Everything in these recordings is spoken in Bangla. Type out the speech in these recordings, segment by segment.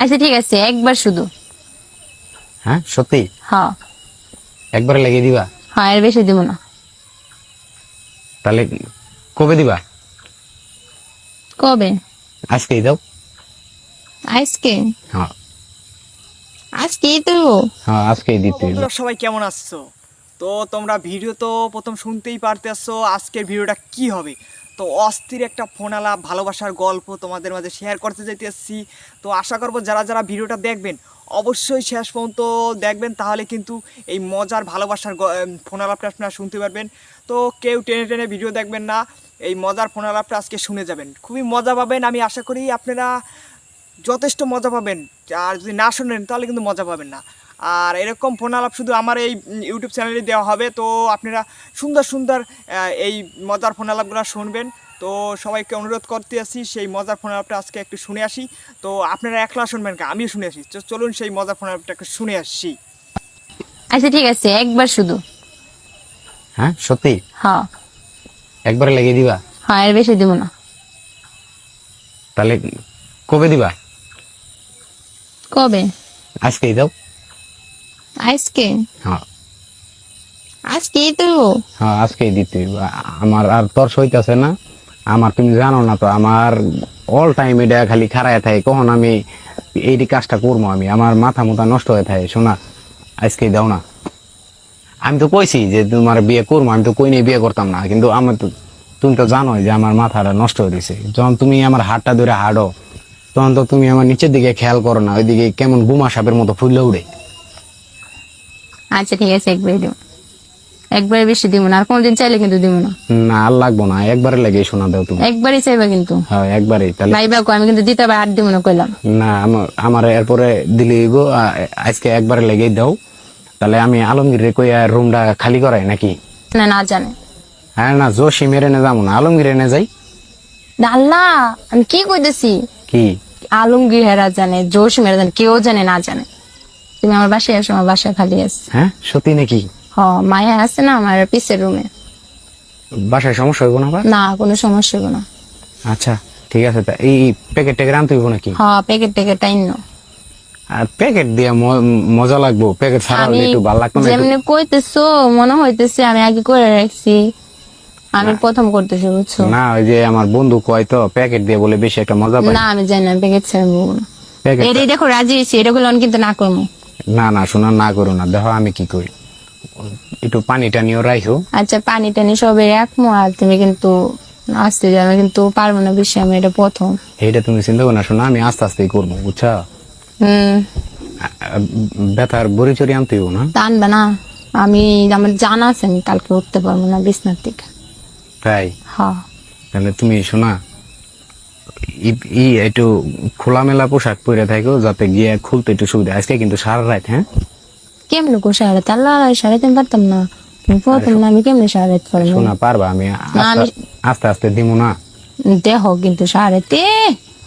আচ্ছা ঠিক আছে একবার শুধু। হ্যাঁ সত্যি? হ্যাঁ। একবারে লেগে দিবা? হ্যাঁ এর বেশি দিব না। তাহলে কবে দিবা? কবে? আজকেই দাও। আজকে? হ্যাঁ। আজকেই তো। হ্যাঁ আজকেই দিতে সবাই কেমন আসছো তো তোমরা ভিডিও তো প্রথম শুনতেই পারতেছো আজকের ভিডিওটা কি হবে? তো অস্থির একটা ফোন আলাপ ভালোবাসার গল্প তোমাদের মাঝে শেয়ার করতে যেতে এসেছি তো আশা করব যারা যারা ভিডিওটা দেখবেন, অবশ্যই শেষ পর্যন্ত দেখবেন, তাহলে কিন্তু এই মজার ভালোবাসার ফোন আলাপটা আপনারা শুনতে পারবেন। তো কেউ টেনে টেনে ভিডিও দেখবেন না, এই মজার ফোন আলাপটা আজকে শুনে যাবেন। খুবই মজা পাবেন, আমি আশা করি আপনারা যথেষ্ট মজা পাবেন। আর যদি না শোনেন, তাহলে কিন্তু মজা পাবেন না। আর এরকম ফোন আলাপ শুধু আমার এই ইউটিউব চ্যানেলে দেওয়া হবে। তো আপনারা সুন্দর সুন্দর এই মজার ফোন আলাপগুলো শুনবেন। তো সবাইকে অনুরোধ করতে আসি সেই মজার ফোন আলাপটা আজকে একটু শুনে আসি। তো আপনারা একলা শুনবেন কা? আমিও শুনে আসি। চলুন সেই মজার ফোন আলাপটা একটু শুনে আসি। আচ্ছা ঠিক আছে একবার শুধু। হ্যাঁ সত্যি? হ্যাঁ। একবারে লেগে দিবা? হ্যাঁ এর বেশি দিব না। তাহলে কবে দিবা? কবে? আজকেই দাও। আজকে হ্যাঁ। আজকেই তো। হ্যাঁ আজকেই দিতে আমার আর তোর সইতাছে না। আমার তুমি জানো না তো আমার অল টাইম এটা খালি খারায় থাকে। কখন আমি এই কাজটা করব আমি? আমার মাথা মুথা নষ্ট হয়ে থাকে। শোনা আজকেই দাও না। আমি তো কইছি যে তোমার বিয়ে করব আমি তো কই নিয়ে বিয়ে করতাম না। কিন্তু আমার তো তুমি তো জানোই যে আমার মাথাটা নষ্ট হয়ে দিছে যখন তুমি আমার হাতটা ধরে হাঁটো তখন তো তুমি আমার নিচের দিকে খেয়াল করো না। ওইদিকে কেমন গুমা সাপের মতো ফুলে উড়ে। আচ্ছা ঠিক আছে একবারই দিব। একবারে বেশি দিব না আর কোনদিন চাইলে কিন্তু দিব না। না আর লাগবো না একবারে লেগে শোনা দাও তুমি। একবারই চাইবা কিন্তু। হ্যাঁ একবারেই তাহলে ভাইবা কো আমি কিন্তু দিতে আর দিব না কইলাম। না আমার আমার এরপরে দিলে আ- আজকে একবারে লেগেই দাও। তাহলে আমি আলমগীরে কইয়া রুমটা খালি করাই নাকি? না না জানে। হ্যাঁ না জোশি মেরে নে যাব না আলমগীর এনে যাই। আল্লাহ আমি কি কইতেছি? কি? আলমগীর হেরা জানে জোশ মেরে জানে কেউ জানে না জানে। তুমি আমার বাসায় আসো আমার বাসায় খালি আছে। হ্যাঁ? সত্যি নাকি? হ মায়া আছে না আমার পিসের রুমে। বাসায় সমস্যা হইব না আবার? না কোনো সমস্যা হবে না। আচ্ছা ঠিক আছে তা এই প্যাকেট ট্যাকেট আনতে হইব নাকি? হ প্যাকেট ট্যাকেট টাইন আর প্যাকেট দিয়ে ম- মজা লাগবো প্যাকেট ছাড়া হলে আমি একটু ভালো লাগতো না একটু- যেমনি কইতেছো মনে হইতেছে আমি আগে করে রাখছি। আমি প্রথম করতেছি বুঝছ? না ওই যে আমার বন্ধু কয় তো প্যাকেট দিয়ে বলে বেশি একটা মজা পাই না আমি জানি না প্যাকেট ছেড়ে বলব না। প্যাকেট এটাই দেখো রাজি হয়েছি এটা গুলো কিন্তু না করব। না না শোনা না করো না। দেখো আমি কি করি। একটু পানি টানিও রাখো আচ্ছা পানি টানি সবে রাখব আর তুমি কিন্তু আসতে যাবে কিন্তু পারব না বেশি আমি এটা প্রথম। এইটা তুমি চিন্তা করো না শোনা আমি আস্তে আস্তেই করব বুঝছা? হম। ব্যথার বড়ি চড়ি আনতে হইব না? টানবে না। আমি আমার জানা আছে আমি কালকে উঠতে পারব না বিছনার থেকে তাই? হ্যাঁ। তাহলে তুমি শোনা ই- একটু খোলামেলা পোশাক পরে থাকো যাতে গিয়ে খুলতে একটু সুবিধা আজকে কিন্তু সারা রাত হ্যাঁ? কেমনে কো তিন পারতাম না। তুমি প্রথম না আমি কেমনে সাড়ে পারব শোনা পারবা? আমি আস্তে আস্তে না। দেহ কিন্তু সাড়ে তে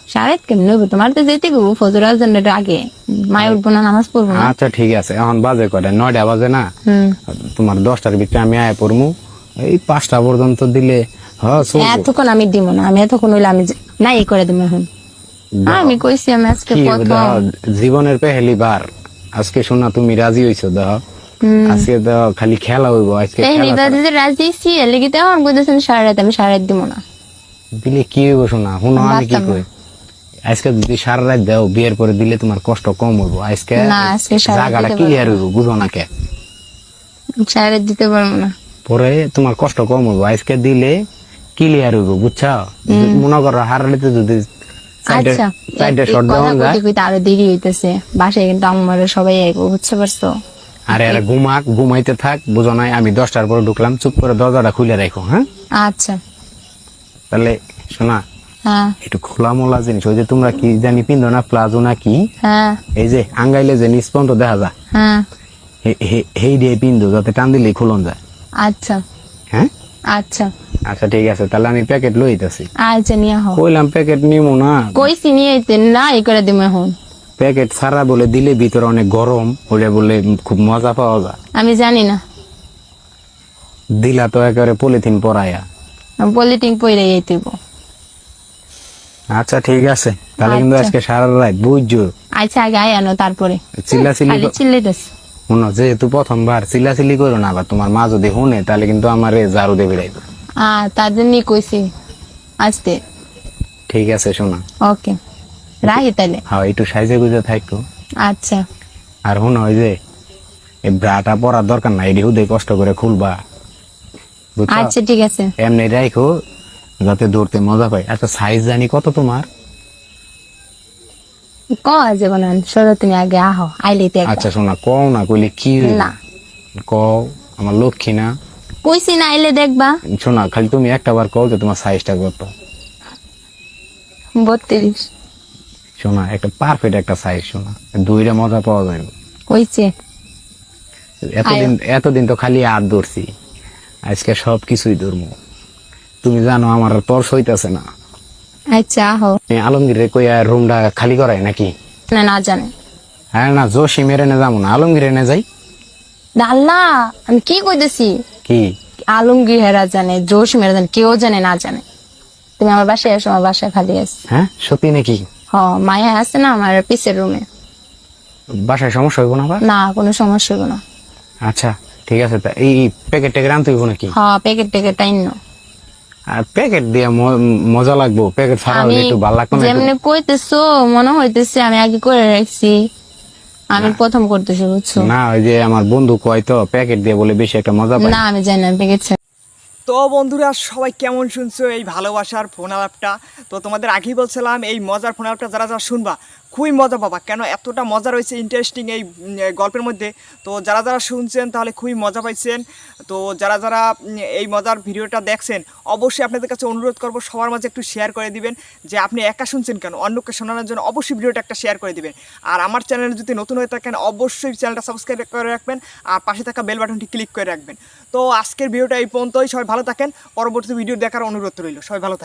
সাড়ে কেমনে হইবো? তোমার তো যেতে গো ফজর আজানের আগে। মায় উঠবো না নামাজ পড়ব না। আচ্ছা ঠিক আছে। এখন বাজে কটা? নয়টা বাজে না? তোমার দশটার ভিতরে আমি আয় পড়মু। এই পাঁচটা পর্যন্ত দিলে। এতক্ষণ আমি দিব না আমি এতক্ষণ হইলে আমি নাই করে দিব এখন। আমি কইছি আমি আজকে প্রথম। জীবনের পেহেলি বার আজকে শোনা তুমি রাজি হইছো দেহ? আজকে দেহ খালি খেলা হইব আজকে নিবা যে রাজি ছি লেগে তো এখন কইতেছেন সাড়ে রাত আমি সাড়ে রাত দিব না। দিলে কি হইব শোনা? শুনো আমি কি কই? আজকে যদি সারা রাত দাও বিয়ের পরে দিলে তোমার কষ্ট কম হইব। আজকে সারা জায়গাটা ক্লিয়ার হইব বুঝো না কে? সাড়ে রাত দিতে পারব না। পরে তোমার কষ্ট কম হইব। আজকে দিলে ক্লিয়ার হইব বুঝছ? মনে করো হারালিতে যদি আচ্ছা সাইডে এই শর্ট কথা দেওয়া যায় কইতে কইতে আরও দেরি হইতেছে। বাসায় কিন্তু আমার সবাই আইবো বুঝতে পারছ? আর এরা ঘুমাক ঘুমাইতে থাক বুঝো নাই আমি দশটার পরে ঢুকলাম চুপ করে দরজাটা খুলে রাখো হ্যাঁ? আচ্ছা। তাহলে শোনা হ্যাঁ। একটু খোলা মোলা জিনিস ওই যে তোমরা কি জানি পিন্ধো না প্লাজো না কি? হ্যাঁ। এই যে আঙ্গাইলে যে নিষ্পন্ত দেখা যায়। হ্যাঁ। হেই দিয়ে পিন্ধো যাতে টান দিলেই খুলন যায়। আচ্ছা। হ্যাঁ? আচ্ছা। আচ্ছা ঠিক আছে তাহলে আমি প্যাকেট লইতেছি আচ্ছা নিয়ে হো কইলাম প্যাকেট নিমো না। কইছি নিয়ে আইতে না এই করে দিব এখন। প্যাকেট সারা বলে দিলে ভিতরে অনেক গরম ওটা বলে খুব মজা পাওয়া যায়। আমি জানি না। দিলা তো একেবারে পলিথিন পরায়া পলিটিং পইরে আইতেব আচ্ছা ঠিক আছে তাহলে কিন্তু আচ্ছা। আজকে সারা রাত বুঝছ? আচ্ছা আগে আয় আনো তারপরে। চিল্লা চিল্লি চিল্লাইতেছ। শুনো যেহেতু প্রথমবার চিল্লা চিল্লি করো না আবার তোমার মা যদি শুনে তাহলে কিন্তু আমার জারু দিয়ে বেড়াইবে। আহ তার জন্যই কইছি আসতে ঠিক আছে শোনা। ওকে। রাহি তাহলে। হ্যাঁ একটু সাইজে গুজে থাকো। আচ্ছা। আর ওই যে এই ব্রাটা পরার দরকার নাই এটি হুদে কষ্ট করে খুলবা। আচ্ছা ঠিক আছে। এমনি রাখো যাতে দৌড়তে মজা পাই আচ্ছা সাইজ জানি কত তোমার? ক যাব না সরো তুমি আগে আহো আইলে আচ্ছা শোনা কও না কইলে কি না। কও আমার লক্ষ্মী না। কইছি না আইলে দেখবা। শোনা খালি তুমি একটা বার কও যে তোমার সাইজটা কত। বত্রিশ। শোনা একটা পারফেক্ট একটা সাইজ শোনা। দুইটা মজা পাওয়া যাবে কইছে। এতদিন এতদিন তো খালি আর ধরছি। আজকে সব কিছুই ধরবো। তুমি জানো আমার আর তর্স হইতেছে না। আচ্ছা আহো। আলমগীরে কইয়া রুমটা খালি করাই নাকি? না না জানে। হ্যাঁ না জোশি মেরে নে যাব না। আলমগীরে নে যাই। আল্লাহ আমি কি কইতেছি? কি? আলমগীর হেরা জানে জোশ মেরা জানে কেউ জানে না জানে। তুমি আমার বাসায় এসো আমার বাসায় খালি আছে। হ্যাঁ? সত্যি নাকি? হ মায়া আছে না আমার পিসের রুমে বাসায় সমস্যা হইব না না কোনো সমস্যা হবে না। আচ্ছা ঠিক আছে তা এই প্যাকেট ট্যাকেট আনতে হইব নাকি? হ প্যাকেট ট্যাকেট টাইন আর প্যাকেট দিয়ে মজা লাগবো প্যাকেট ছাড়া হলে একটু ভালো না একটু- যেমনি কইতেছো মনে হইতেছে আমি আগে করে রাখছি। আমি প্রথম করতেছি বুঝছ না ওই যে আমার বন্ধু কয় তো প্যাকেট দিয়ে বলে বেশি একটা মজা পাই না আমি জানি না প্যাকেট তো বন্ধুরা সবাই কেমন শুনছো এই ভালোবাসার ফোন আলাপটা তো তোমাদের আগেই বলছিলাম এই মজার ফোন আলাপটা যারা যারা শুনবা খুবই মজা পাবা কেন এতটা মজা রয়েছে ইন্টারেস্টিং এই গল্পের মধ্যে। তো যারা যারা শুনছেন তাহলে খুবই মজা পাইছেন। তো যারা যারা এই মজার ভিডিওটা দেখছেন, অবশ্যই আপনাদের কাছে অনুরোধ করব সবার মাঝে একটু শেয়ার করে দিবেন। যে আপনি একা শুনছেন কেন? অন্যকে শোনানোর জন্য অবশ্যই ভিডিওটা একটা শেয়ার করে দিবেন। আর আমার চ্যানেলে যদি নতুন হয়ে থাকেন, অবশ্যই চ্যানেলটা সাবস্ক্রাইব করে রাখবেন। আর পাশে থাকা বেল বাটনটি ক্লিক করে রাখবেন। তো আজকের ভিডিওটা এই পর্যন্তই। সবাই ভালো থাকেন। পরবর্তী ভিডিও দেখার অনুরোধ রইল। সবাই ভালো থাকেন।